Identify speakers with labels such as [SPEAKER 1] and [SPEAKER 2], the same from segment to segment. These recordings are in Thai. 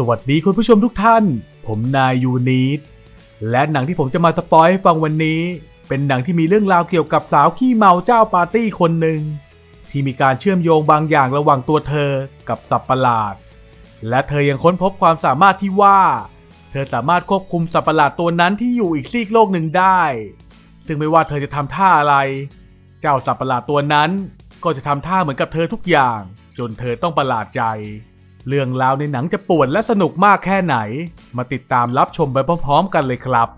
[SPEAKER 1] สวัสดีคุณผู้ชมทุกท่าน ผมนายยูนีตและหนังที่ผมจะมาสปอยให้ฟังวันนี้ เป็นหนังที่มีเรื่องราวเกี่ยวกับสาวขี้เมาเจ้าปาร์ตี้คนหนึ่ง ที่มีการเชื่อมโยงบางอย่างระหว่างตัวเธอกับสัตว์ประหลาด และเธอยังค้นพบความสามารถที่ว่า เธอสามารถควบคุมสัตว์ประหลาดตัวนั้นที่อยู่อีกซีกโลกหนึ่งได้ ซึ่งไม่ว่าเธอจะทำท่าอะไร เจ้าสัตว์ประหลาดตัวนั้น ก็จะทำท่าเหมือนกับเธอทุกอย่าง จนเธอต้องประหลาดใจ เรื่องราวในหนังจะป่วนและสนุกมากแค่ไหน มาติดตามรับชมไปพร้อมๆ กันเลยครับ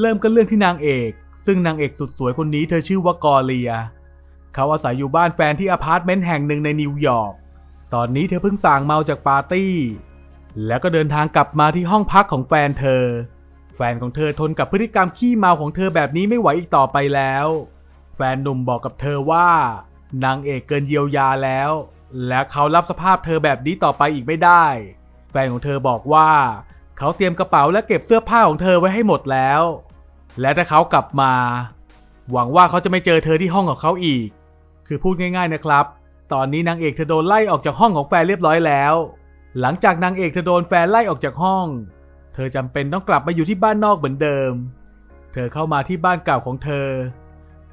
[SPEAKER 1] เริ่มกันเรื่องที่นางเอก ซึ่งนางเอกสุดสวยคนนี้เธอชื่อว่ากอเลีย เขาอาศัยอยู่บ้านแฟนที่อพาร์ตเมนต์แห่งหนึ่งในนิวยอร์ก ตอนนี้เธอเพิ่งส่างเมาจากปาร์ตี้ แล้วก็เดินทางกลับมาที่ห้องพักของแฟนเธอ แฟนของเธอทนกับพฤติกรรมขี้เมาของเธอแบบนี้ไม่ไหวอีกต่อไปแล้ว แฟนหนุ่มบอกกับเธอว่า นางเอกเกินเยียวยาแล้ว และเขารับสภาพเธอแบบนี้ต่อไปอีกไม่ได้ แฟนของเธอบอกว่า เขาเตรียมกระเป๋าและเก็บเสื้อผ้าของเธอไว้ให้หมดแล้ว และถ้าเขากลับมา หวังว่าเขาจะไม่เจอเธอที่ห้องของเขาอีก คือพูดง่าย ๆนะครับ ตอนนี้นางเอกเธอโดนไล่ออกจากห้องของแฟนเรียบร้อยแล้ว หลังจากนางเอกเธอโดนแฟนไล่ออกจากห้อง เธอจำเป็นต้องกลับมาอยู่ที่บ้านนอกเหมือนเดิม เธอเข้ามาที่บ้านเก่าของเธอ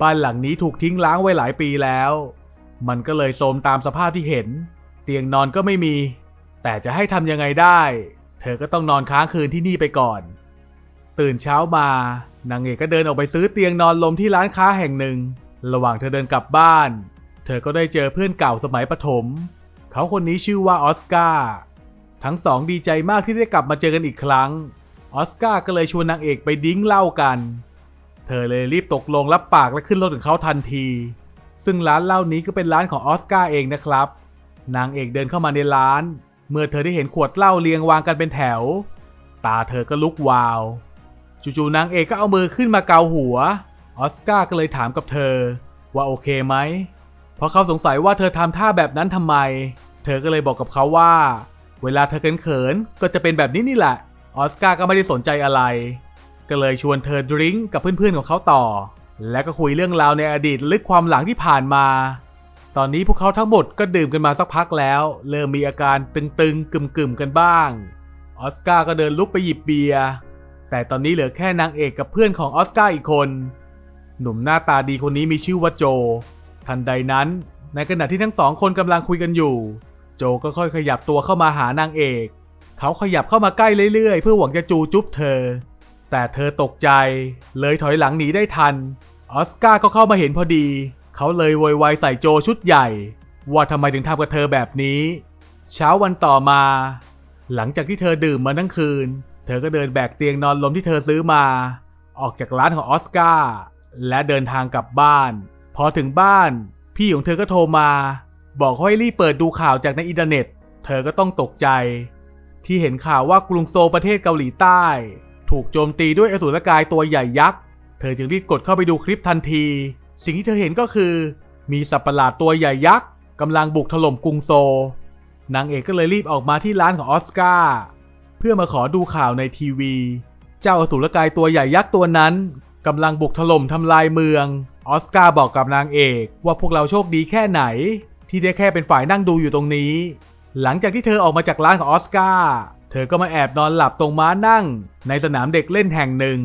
[SPEAKER 1] บ้านหลังนี้ถูกทิ้งล้างไว้หลายปีแล้ว มันก็เลยโทรมตามสภาพที่เห็น เตียงนอนก็ไม่มี แต่จะให้ทำยังไงได้ เธอก็ต้องนอนค้างคืนที่นี่ไปก่อน ตื่นเช้ามานางเอกก็เดินออกไปซื้อเตียงนอนลมที่ร้านค้าแห่งหนึ่ง ระหว่างเธอเดินกลับบ้าน เธอก็ได้เจอเพื่อนเก่าสมัยประถม เขาคนนี้ชื่อว่าออสการ์ทั้งสองดีใจมากที่ได้กลับมาเจอกันอีกครั้ง ออสการ์ก็เลยชวนนางเอกไปดิ้งเหล้ากัน เธอเลยรีบตกลงรับปากและขึ้นรถของเขาทันที ซึ่งร้านเหล้านี้ก็เป็นร้านของออสการ์เองนะครับ นางเอกเดินเข้ามาในร้าน เมื่อเธอได้เห็นขวดเหล้าเรียงวางกันเป็นแถว ตาเธอก็ลุกวาว จู่ๆนางเอกก็เอามือขึ้นมาเกาหัว ออสการ์ก็เลยถามกับเธอ ว่าโอเคไหม เพราะเขาสงสัยว่าเธอทำท่าแบบนั้นทำไม เธอก็เลยบอกกับเขาว่า เวลาเธอเขินๆก็จะเป็นแบบนี้นี่แหละ ออสการ์ก็ไม่ได้สนใจอะไร ก็เลยชวนเธอดริงก์กับเพื่อนๆของเขาต่อ และก็คุยเรื่องราวในอดีตลึกความหลังที่ผ่านมา ตอนนี้พวกเขาทั้งหมดก็ดื่มกันมาสักพักแล้ว เริ่มมีอาการตึงๆกึ่มๆกันบ้าง ออสการ์ก็เดินลุกไปหยิบเบียร์ แต่ตอนนี้เหลือแค่นางเอกกับเพื่อนของออสการ์อีกคน หนุ่มหน้าตาดีคนนี้มีชื่อว่าโจ ทันใดนั้น ในขณะที่ทั้งสองคนกำลังคุยกันอยู่ โจก็ค่อยขยับตัวเข้ามาหานางเอก เขาขยับเข้ามาใกล้เรื่อยๆ เพื่อหวังจะจูจุ๊บเธอ แต่เธอตกใจ เลยถอยหลังหนีได้ทัน ออสการ์ก็เข้ามาเห็นพอดี เขาเลยโวยวายใส่โจชุดใหญ่ ว่าทำไมถึงทำกับเธอแบบนี้ เช้าวันต่อมา หลังจากที่เธอดื่มมาทั้งคืน เธอก็เดินแบกเตียงนอนลมที่เธอซื้อมา ออกจากร้านของออสการ์และเดินทางกลับบ้าน พอถึงบ้าน พี่ของเธอก็โทรมา บอกให้รีบเปิดดูข่าวจากในอินเทอร์เน็ต เธอก็ต้องตกใจ ที่เห็นข่าวว่ากรุงโซลประเทศเกาหลีใต้ ถูกโจมตีด้วยอสูรกายตัวใหญ่ยักษ์ เธอจึงรีบกดเข้าไปดูคลิปทันที สิ่งที่เธอเห็นก็คือ มีสัตว์ประหลาดตัวใหญ่ยักษ์กำลังบุกถล่มกรุงโซลนางเอกก็เลยรีบออกมาที่ร้านของออสการ์เพื่อมาขอดูข่าวในทีวี เจ้าอสูรกายตัวใหญ่ยักษ์ตัวนั้นกำลังบุกถล่มทำลายเมือง ออสการ์บอกกับนางเอกว่าพวกเราโชคดีแค่ไหน ที่ได้แค่เป็นฝ่ายนั่งดูอยู่ตรงนี้ หลังจากที่เธอออกมาจากร้านของออสการ์เธอก็มาแอบนอนหลับตรงม้านั่ง ในสนามเด็กเล่นแห่งหนึ่ง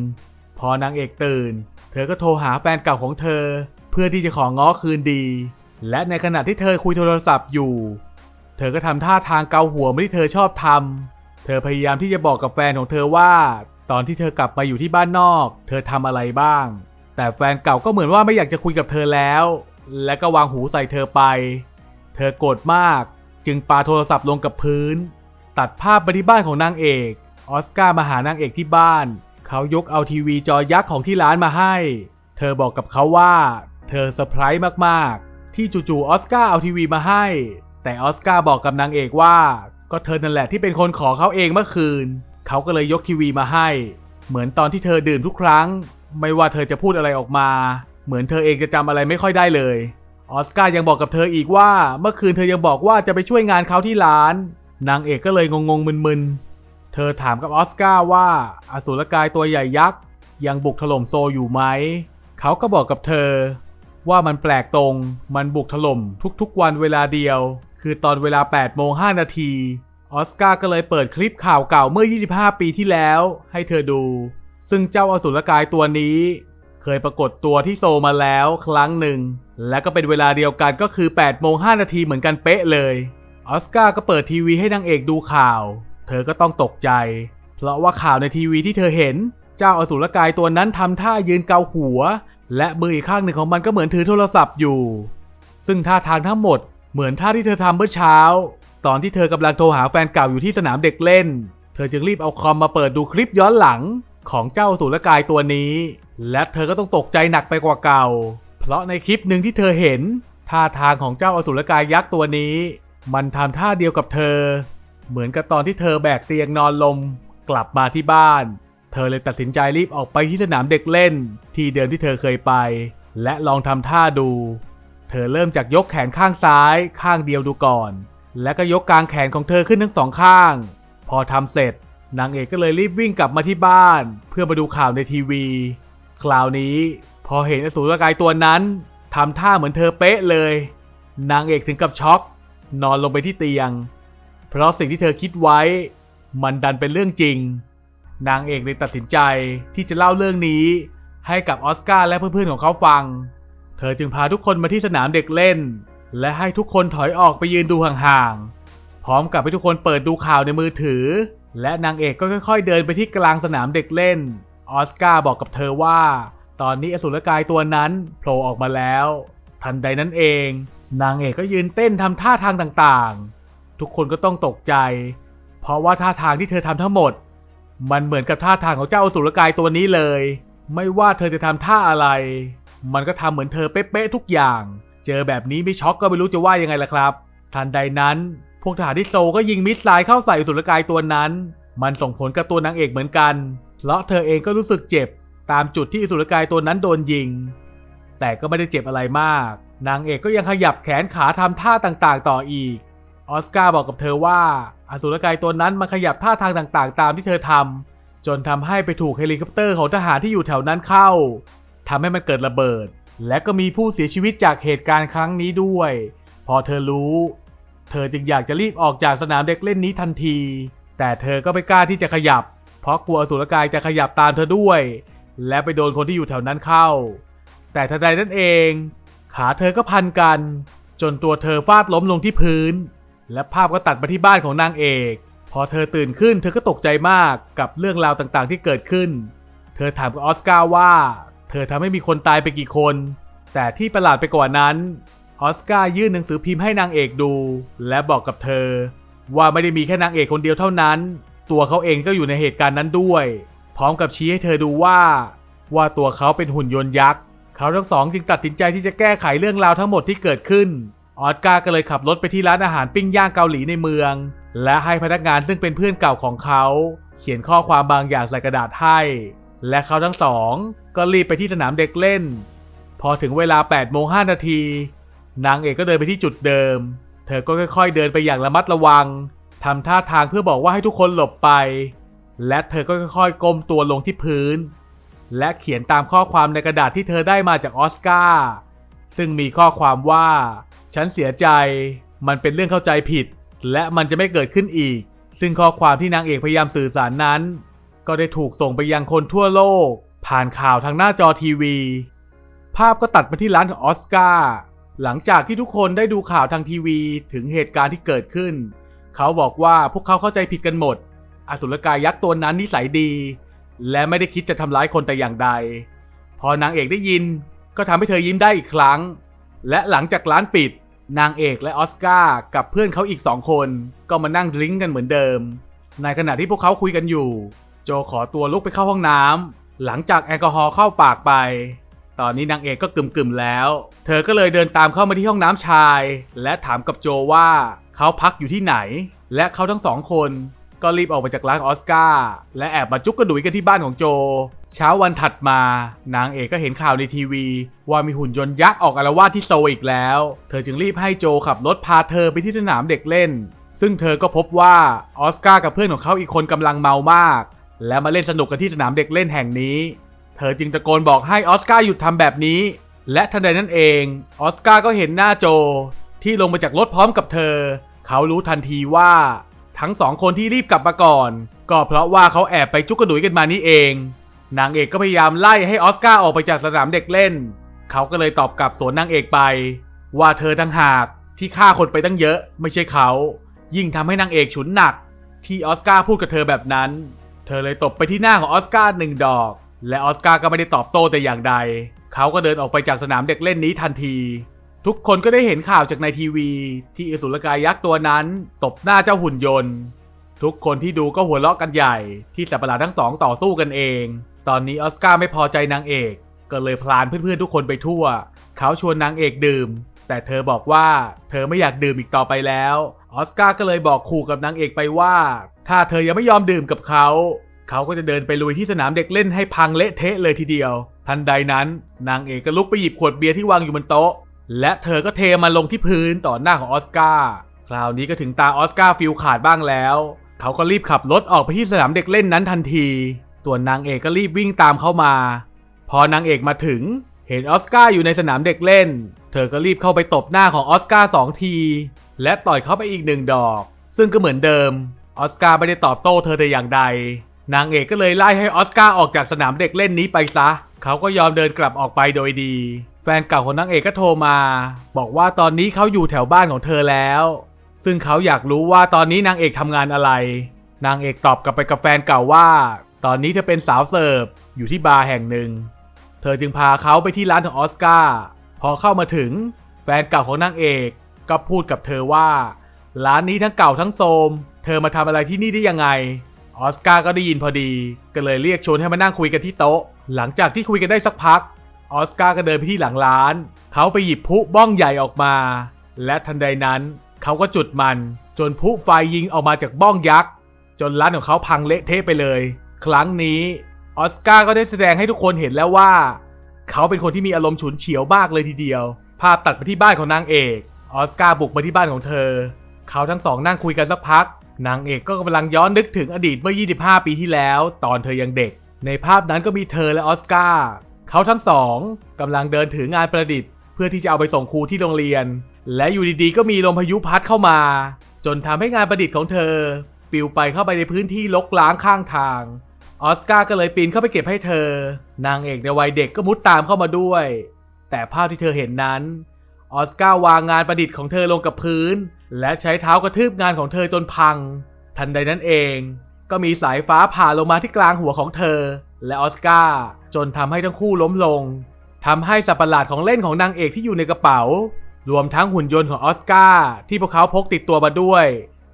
[SPEAKER 1] พอนางเอกตื่น เธอก็โทรหาแฟนเก่าของเธอ เพื่อที่จะของง้อคืนดี และในขณะที่เธอคุยโทรศัพท์อยู่ เธอก็ทำท่าทางเกาหัวเหมือนที่เธอชอบทำเธอพยายามที่จะบอกกับแฟนของเธอว่า ตอนที่เธอกลับมาอยู่ที่บ้านนอก เธอทำอะไรบ้าง แต่แฟนเก่าก็เหมือนว่าไม่อยากจะคุยกับเธอแล้ว และก็วางหูใส่เธอไป เธอโกรธมาก จึงปาโทรศัพท์ลงกับพื้น ตัดภาพไปที่บ้านของนางเอก ออสการ์มาหานางเอกที่บ้าน เขายกเอาทีวีจอยักษ์ของที่ร้านมาให้ เธอบอกกับเขาว่า เธอเซอร์ไพรส์มากๆ ที่จู่ๆออสการ์เอาทีวีมาให้ แต่ออสการ์บอกกับนางเอกว่า ก็เธอนั่นแหละที่เป็นคนขอเขาเองเมื่อคืน เขาก็เลยยกทีวีมาให้ เหมือนตอนที่เธอดื่มทุกครั้ง ไม่ว่าเธอจะพูดอะไรออกมา เหมือนเธอเองจะจำอะไรไม่ค่อยได้เลยออสการ์ยังบอกกับเธออีกว่า เมื่อคืนเธอยังบอกว่าจะไปช่วยงานเขาที่ร้าน นางเอกก็เลยงงๆมึนๆ เธอถามกับออสการ์ว่าอสูรกายตัวใหญ่ยักษ์ยังบุกถล่มโซอยู่ไหม เขาก็บอกกับเธอ ว่ามันแปลกตรงมันบุกถล่มทุกๆวันเวลาเดียว คือตอนเวลา8โมง5นาทีออสการ์ก็เลยเปิดคลิปข่าวเก่าเมื่อ 25 ปีที่แล้ว ให้เธอดู ซึ่งเจ้าอสุรกายตัวนี้ เคยปรากฏตัวที่โซมาแล้วครั้งหนึ่ง และก็เป็นเวลาเดียวกันก็คือ8โมง5นาทีเหมือนกันเป๊ะเลย ออสการ์ก็เปิดทีวีให้นางเอกดูข่าว เธอก็ต้องตกใจ เพราะว่าข่าวในทีวีที่เธอเห็น เจ้าอสุรกายตัวนั้นทำท่ายืนเกาหัว และมืออีกข้างหนึ่งของมันก็เหมือนถือโทรศัพท์อยู่ ซึ่งท่าทางทั้งหมดเหมือนท่าที่เธอทำเมื่อเช้า ตอนที่เธอกำลังโทรหาแฟนเก่าอยู่ที่สนามเด็กเล่น เธอจึงรีบเอาคอมมาเปิดดูคลิปย้อนหลังของเจ้าอสุรกายตัวนี้ และเธอก็ต้องตกใจหนักไปกว่าเก่า เพราะในคลิปหนึ่งที่เธอเห็นท่าทางของเจ้าอสุรกายยักษ์ตัวนี้ มันทำท่าเดียวกับเธอ เหมือนกับตอนที่เธอแบกเตียงนอนลมกลับมาที่บ้าน เธอเลยตัดสินใจรีบออกไปที่สนามเด็กเล่น ที่เดิมที่เธอเคยไป และลองทำท่าดู เธอเริ่มจากยกแขนข้างซ้ายข้างเดียวดูก่อน แล้วก็ยกกลางแขนของเธอขึ้นทั้งสองข้าง พอทำเสร็จนางเอกก็เลยรีบวิ่งกลับมาที่บ้าน เพื่อมาดูข่าวในทีวี คราวนี้ พอเห็นอสูรกายตัวนั้นทำท่าเหมือนเธอเป๊ะเลย นางเอกถึงกับช็อก นอนลงไปที่เตียง เพราะสิ่งที่เธอคิดไว้ มันดันเป็นเรื่องจริง นางเอกเลยตัดสินใจที่จะเล่าเรื่องนี้ ให้กับออสการ์และเพื่อนๆของเขาฟัง เธอจึงพาทุกคนมาที่สนามเด็กเล่น และให้ทุกคนถอยออกไปยืนดูห่างๆ พร้อมกับให้ทุกคนเปิดดูข่าวในมือถือ และนางเอกก็ค่อย ๆ เดินไปที่กลางสนามเด็กเล่น ออสการ์บอกกับเธอว่า ตอนนี้อสุรกายตัวนั้นโผล่ออกมาแล้ว ทันใดนั้นเอง นางเอกก็ยืนเต้นทำท่าทางต่างๆ ทุกคนก็ต้องตกใจ เพราะว่าท่าทางที่เธอทำทั้งหมด มันเหมือนกับท่าทางของเจ้าอสุรกายตัวนี้เลย ไม่ว่าเธอจะทำท่าอะไร มันก็ทำเหมือนเธอเป๊ะๆทุกอย่าง เจอแบบนี้ไม่ช็อกก็ไม่รู้จะว่ายังไงล่ะครับ ทันใดนั้น พวกทหารที่โซก็ยิงมิสไซล์เข้าใส่อสุรกายตัวนั้น มันส่งผลกับตัวนางเอกเหมือนกันเพราะเธอเองก็รู้สึกเจ็บตามจุดที่อสุรกายตัวนั้นโดนยิง แต่ก็ไม่ได้เจ็บอะไรมาก นางเอกก็ยังขยับแขนขาทำท่าต่างๆ ต่ออีก ออสการ์บอกกับเธอว่าอสุรกายตัวนั้นมันขยับท่าทางต่างๆ ตามที่เธอทำจนทำให้ไปถูกเฮลิคอปเตอร์ของทหารที่อยู่แถวนั้นเข้าทำให้มันเกิดระเบิด และก็มีผู้เสียชีวิตจากเหตุการณ์ครั้งนี้ด้วย พอเธอรู้ เธอจึงอยากจะรีบออกจากสนามเด็กเล่นนี้ทันที แต่เธอก็ไม่กล้าที่จะขยับ เพราะกลัวอสุรกายจะขยับตามเธอด้วย และไปโดนคนที่อยู่แถวนั้นเข้า แต่ทันใดนั่นเอง ขาเธอก็พันกัน จนตัวเธอฟาดล้มลงที่พื้น และภาพก็ตัดมาที่บ้านของนางเอก พอเธอตื่นขึ้นเธอก็ตกใจมากกับเรื่องราวต่างๆที่เกิดขึ้น เธอถามกับออสการ์ว่า เธอทำให้มีคนตายไปกี่คน แต่ที่ประหลาดไปกว่านั้นออสการ์ยื่นหนังสือพิมพ์ให้นางเอกดู และบอกกับเธอ ว่าไม่ได้มีแค่นางเอกคนเดียวเท่านั้น ตัวเขาเองก็อยู่ในเหตุการณ์นั้นด้วย พร้อมกับชี้ให้เธอดูว่า ว่าตัวเขาเป็นหุ่นยนต์ยักษ์ เขาทั้งสองจึงตัดสินใจที่จะแก้ไขเรื่องราวทั้งหมดที่เกิดขึ้น ออสการ์ก็เลยขับรถไปที่ร้านอาหารปิ้งย่างเกาหลีในเมือง และให้พนักงานซึ่งเป็นเพื่อนเก่าของเขา เขียนข้อความบางอย่างใส่กระดาษให้ และเขาทั้งสองก็รีบไปที่สนามเด็กเล่น พอถึงเวลา8โมง5นาที นางเอกก็เดินไปที่จุดเดิม เธอก็ค่อยๆเดินไปอย่างระมัดระวังทำท่าทางเพื่อบอกว่าให้ทุกคนหลบไป และเธอก็ค่อยๆก้มตัวลงที่พื้น และเขียนตามข้อความในกระดาษที่เธอได้มาจากออสการ์ ซึ่งมีข้อความว่า ฉันเสียใจ มันเป็นเรื่องเข้าใจผิด และมันจะไม่เกิดขึ้นอีก ซึ่งข้อความที่นางเอกพยายามสื่อสารนั้น ก็ได้ถูกส่งไปยังคนทั่วโลก ผ่านข่าวทางหน้าจอทีวี ภาพก็ตัดมาที่ร้านของออสการ์หลังจากที่ทุกคนได้ดูข่าวทางทีวีถึงเหตุการณ์ที่เกิดขึ้น เขาบอกว่าพวกเขาเข้าใจผิดกันหมด อสุรกายยักษ์ตัวนั้นนิสัยดี และไม่ได้คิดจะทำร้ายคนแต่อย่างใด พอนางเอกได้ยิน ก็ทำให้เธอยิ้มได้อีกครั้ง และหลังจากร้านปิด นางเอกและออสการ์กับเพื่อนเขาอีกสองคน ก็มานั่งดริ้งกันเหมือนเดิม ในขณะที่พวกเขาคุยกันอยู่ โจขอตัวลุกไปเข้าห้องน้ำหลังจากแอลกอฮอล์เข้าปากไป ตอนนี้นางเอกก็กึ่มๆแล้ว เธอก็เลยเดินตามเข้ามาที่ห้องน้ำชาย และถามกับโจว่าเขาพักอยู่ที่ไหน และเขาทั้งสองคนก็รีบออกไปจากร้านออสการ์และแอบมาจุกกระดุยกันที่บ้านของโจ เช้าวันถัดมา นางเอกก็เห็นข่าวในทีวี ว่ามีหุ่นยนต์ยักษ์ออกอาละวาดที่โซอีกแล้ว เธอจึงรีบให้โจขับรถพาเธอไปที่สนามเด็กเล่น ซึ่งเธอก็พบว่าออสการ์กับเพื่อนของเขาอีกคนกำลังเมามาก และมาเล่นสนุกกันที่สนามเด็กเล่นแห่งนี้ เธอจึงตะโกนบอกให้ออสการ์หยุดทำแบบนี้ และทันใดนั้นเองออสการ์ก็เห็นหน้าโจ ที่ลงมาจากรถพร้อมกับเธอ เขารู้ทันทีว่า ทั้งสองคนที่รีบกลับมาก่อน ก็เพราะว่าเขาแอบไปจุกกระดุยกันมานี่เอง นางเอกก็พยายามไล่ให้ออสการ์ออกไปจากสนามเด็กเล่น เขาก็เลยตอบกลับสวนนางเอกไป ว่าเธอตั้งหากที่ฆ่าคนไปตั้งเยอะไม่ใช่เขา ยิ่งทำให้นางเอกฉุนหนัก ที่ออสการ์พูดกับเธอแบบนั้น เธอเลยตบไปที่หน้าของออสการ์หนึ่งดอก และออสการ์ก็ไม่ได้ตอบโต้แต่อย่างใด เขาก็เดินออกไปจากสนามเด็กเล่นนี้ทันที ทุกคนก็ได้เห็นข่าวจากในทีวี ที่อสุรกายยักษ์ตัวนั้น ตบหน้าเจ้าหุ่นยนต์ ทุกคนที่ดูก็หัวเราะกันใหญ่ ที่สัตว์ประหลาดทั้งสองต่อสู้กันเอง ตอนนี้ออสการ์ไม่พอใจนางเอก ก็เลยพลานเพื่อนๆทุกคนไปทั่ว เขาชวนนางเอกดื่ม แต่เธอบอกว่าเธอไม่อยากดื่มอีกต่อไปแล้ว ออสการ์ก็เลยบอกขู่กับนางเอกไปว่า ถ้าเธอยังไม่ยอมดื่มกับเขาเขาก็จะเดินไปลุยที่สนามเด็กเล่นให้พังเละเทะเลยทีเดียว ทันใดนั้นนางเอกก็ลุกไปหยิบขวดเบียร์ที่วางอยู่บนโต๊ะ และเธอก็เทมันลงที่พื้นต่อหน้าของออสการ์ คราวนี้ก็ถึงตาออสการ์ฟิลขาดบ้างแล้ว เขาก็รีบขับรถออกไปที่สนามเด็กเล่นนั้นทันที ส่วนนางเอกก็รีบวิ่งตามเข้ามา พอนางเอกมาถึง เห็นออสการ์อยู่ในสนามเด็กเล่น เธอก็รีบเข้าไปตบหน้าของออสการ์สองที และต่อยเขาไปอีกหนึ่งดอก ซึ่งก็เหมือนเดิม ออสการ์ไม่ได้ตอบโต้เธอแต่อย่างใด นางเอกก็เลยไล่ให้ออสการ์ออกจากสนามเด็กเล่นนี้ไปซะ เขาก็ยอมเดินกลับออกไปโดยดี แฟนเก่าของนางเอกก็โทรมา บอกว่าตอนนี้เขาอยู่แถวบ้านของเธอแล้ว ซึ่งเขาอยากรู้ว่าตอนนี้นางเอกทำงานอะไรนางเอกตอบกลับไปกับแฟนเก่าว่า ตอนนี้เธอเป็นสาวเสิร์ฟอยู่ที่บาร์แห่งหนึ่ง เธอจึงพาเขาไปที่ร้านของออสการ์ พอเข้ามาถึงแฟนเก่าของนางเอกก็พูดกับเธอว่า ร้านนี้ทั้งเก่าทั้งโทมเธอมาทำอะไรที่นี่ได้ยังไง ออสการ์ก็ได้ยินพอดี ก็เลยเรียกชวนให้มานั่งคุยกันที่โต๊ะ หลังจากที่คุยกันได้สักพัก ออสการ์ก็เดินไปที่หลังร้าน เขาไปหยิบพุบ้องใหญ่ออกมา และทันใดนั้นเขาก็จุดมัน จนพุไฟยิงออกมาจากบ้องยักษ์ จนร้านของเขาพังเละเทะไปเลย ครั้งนี้ออสการ์ก็ได้แสดงให้ทุกคนเห็นแล้วว่า เขาเป็นคนที่มีอารมณ์ฉุนเฉียวมากเลยทีเดียว ภาพตัดไปที่บ้านของนางเอกออสการ์บุกมาที่บ้านของเธอ เขาทั้งสองนั่งคุยกันสักพัก นางเอกก็กำลังย้อนนึกถึงอดีตเมื่อ 25 ปีที่แล้ว ตอนเธอยังเด็ก ในภาพนั้นก็มีเธอและออสการ์เขาทั้งสองกำลังเดินถืองานประดิษฐ์ เพื่อที่จะเอาไปส่งครูที่โรงเรียน และอยู่ดีๆ ก็มีลมพายุพัดเข้ามา จนทำให้งานประดิษฐ์ของเธอ ปลิวไปเข้าไปในพื้นที่รกร้างข้างทาง ออสการ์ก็เลยปีนเข้าไปเก็บให้เธอ นางเอกในวัยเด็กก็มุดตามเข้ามาด้วย แต่ภาพที่เธอเห็นนั้น ออสการ์วางงานประดิษฐ์ของเธอลงกับพื้น และใช้เท้ากระทืบงานของเธอจนพัง ทันใดนั้นเอง ก็มีสายฟ้าผ่าลงมาที่กลางหัวของเธอ และออสการ์จนทำให้ทั้งคู่ล้มลงทำให้สัตว์ประหลาดของเล่นของนางเอกที่อยู่ในกระเป๋า รวมทั้งหุ่นยนต์ของออสการ์ที่พวกเขาพกติดตัวมาด้วย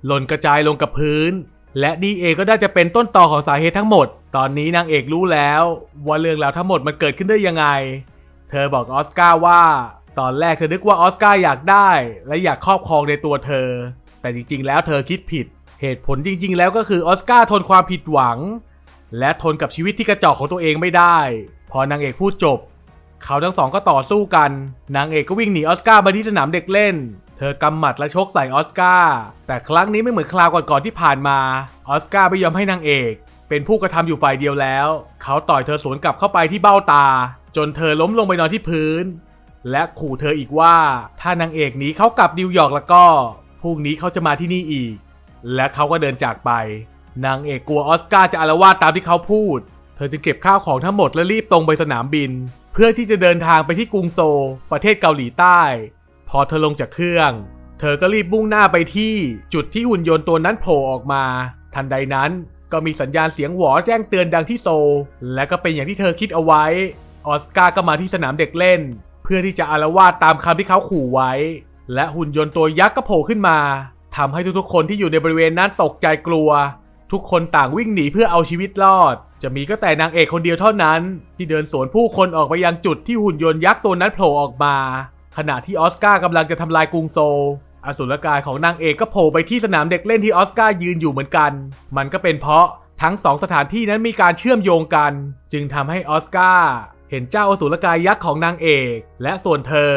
[SPEAKER 1] หล่นกระจายลงกับพื้น และนี่เองก็น่าจะเป็นต้นต่อของสาเหตุทั้งหมด ตอนนี้นางเอกรู้แล้ว ว่าเรื่องราวทั้งหมดมันเกิดขึ้นได้ยังไง เธอบอกออสการ์ว่า ตอนแรกเธอนึกว่าออสการ์อยากได้ และอยากครอบครองในตัวเธอ แต่จริงๆ แล้วเธอคิดผิด เหตุผลจริง ๆ แล้วก็คือออสการ์ทนความผิดหวัง และทนกับชีวิตที่กระจอกของตัวเองไม่ได้ พอนางเอกพูดจบ เขาทั้งสองก็ต่อสู้กัน นางเอกก็วิ่งหนีออสการ์ไปที่สนามเด็กเล่น ธอกำหมัดและชกใส่ออสการ์แต่ครั้งนี้ไม่เหมือนคราวก่อนๆที่ผ่านมา ออสการ์ไม่ยอมให้นางเอก เป็นผู้กระทำอยู่ฝ่ายเดียวแล้ว เขาต่อยเธอสวนกลับเข้าไปที่เบ้าตา จนเธอล้มลงไปนอนที่พื้น และขู่เธออีกว่า ถ้านางเอกหนีเขากลับนิวยอร์กแล้วก็พรุ่งนี้เขาจะมาที่นี่อีก และเขาก็เดินจากไป นางเอกกลัวออสการ์จะอาละวาดตามที่เขาพูด เธอจึงเก็บข้าวของทั้งหมดและรีบตรงไปสนามบิน เพื่อที่จะเดินทางไปที่กรุงโซลประเทศเกาหลีใต้ อเธอลงจากเครื่อง เธอก็รีบมุ่งหน้าไปที่จุดที่หุ่นยนต์ตัวนั้นโผล่ออกมา ทันใดนั้นก็มีสัญญาณเสียงหวอแจ้งเตือนดังที่โซ และก็เป็นอย่างที่เธอคิดเอาไว้ ออสการ์ก็มาที่สนามเด็กเล่น เพื่อที่จะอาละวาดตามคำที่เขาขู่ไว้ และหุ่นยนต์ตัวยักษ์ก็โผล่ขึ้นมาทำให้ทุกๆคนที่อยู่ในบริเวณนั้นตกใจกลัว ทุกคนต่างวิ่งหนีเพื่อเอาชีวิตรอด จะมีก็แต่นางเอกคนเดียวเท่านั้น ที่เดินสวนผู้คนออกไปยังจุดที่หุ่นยนต์ยักษ์ตัวนั้นโผล่ออกมา ขณะที่ออสการ์กำลังจะทำลายกรุงโซลอสุรกายของนางเอกก็โผล่ไปที่สนามเด็กเล่นที่ออสการ์ยืนอยู่เหมือนกัน มันก็เป็นเพราะทั้งสองสถานที่นั้นมีการเชื่อมโยงกัน จึงทำให้ออสการ์เห็นเจ้าอสุรกายยักษ์ของนางเอก และส่วนเธอ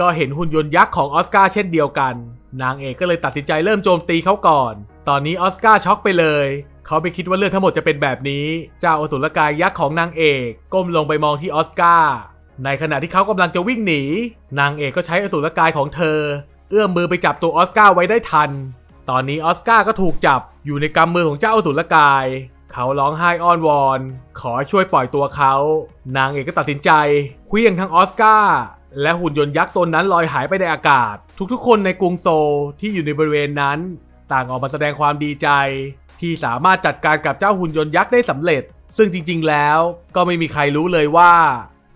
[SPEAKER 1] ก็เห็นหุ่นยนต์ยักษ์ของออสการ์เช่นเดียวกัน นางเอกก็เลยตัดสินใจเริ่มโจมตีเขาก่อน ตอนนี้ออสการ์ช็อกไปเลย เขาไม่คิดว่าเรื่องทั้งหมดจะเป็นแบบนี้ เจ้าอสุรกายยักษ์ของนางเอก ก้มลงไปมองที่ออสการ์ ในขณะที่เขากำลังจะวิ่งหนี นางเอกก็ใช้อสุรกายของเธอ เอื้อมมือไปจับตัวออสการ์ไว้ได้ทัน ตอนนี้ออสการ์ก็ถูกจับอยู่ในกำมือของเจ้าอสุรกาย เขาร้องไห้อ้อนวอน ขอช่วยปล่อยตัวเขา นางเอกก็ตัดสินใจเคลี้ยงทั้งออสการ์และหุ่นยนต์ยักษ์ตนนั้นลอยหายไปในอากาศ ทุกๆ คนในกรุงโซลที่อยู่ในบริเวณนั้น ต่างออกมาแสดงความดีใจ ที่สามารถจัดการกับเจ้าหุ่นยนต์ยักษ์ได้สำเร็จ ซึ่งจริงๆแล้วก็ไม่มีใครรู้เลยว่า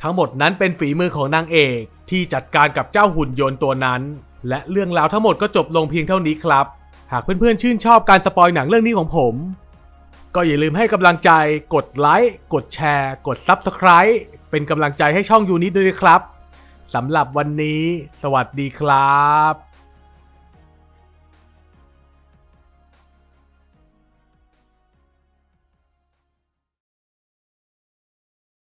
[SPEAKER 1] ทั้งหมดนั้นเป็นฝีมือของนางเอกที่จัดการกับเจ้าหุ่นยนต์ตัวนั้น และเรื่องราวทั้งหมดก็จบลงเพียงเท่านี้ครับ หากเพื่อนๆชื่นชอบการสปอยหนังเรื่องนี้ของผม ก็อย่าลืมให้กำลังใจ กดไลค์ กดแชร์ กด Subscribe เป็นกำลังใจให้ช่องยูนิตด้วยนะครับสำหรับวันนี้ สวัสดีครับ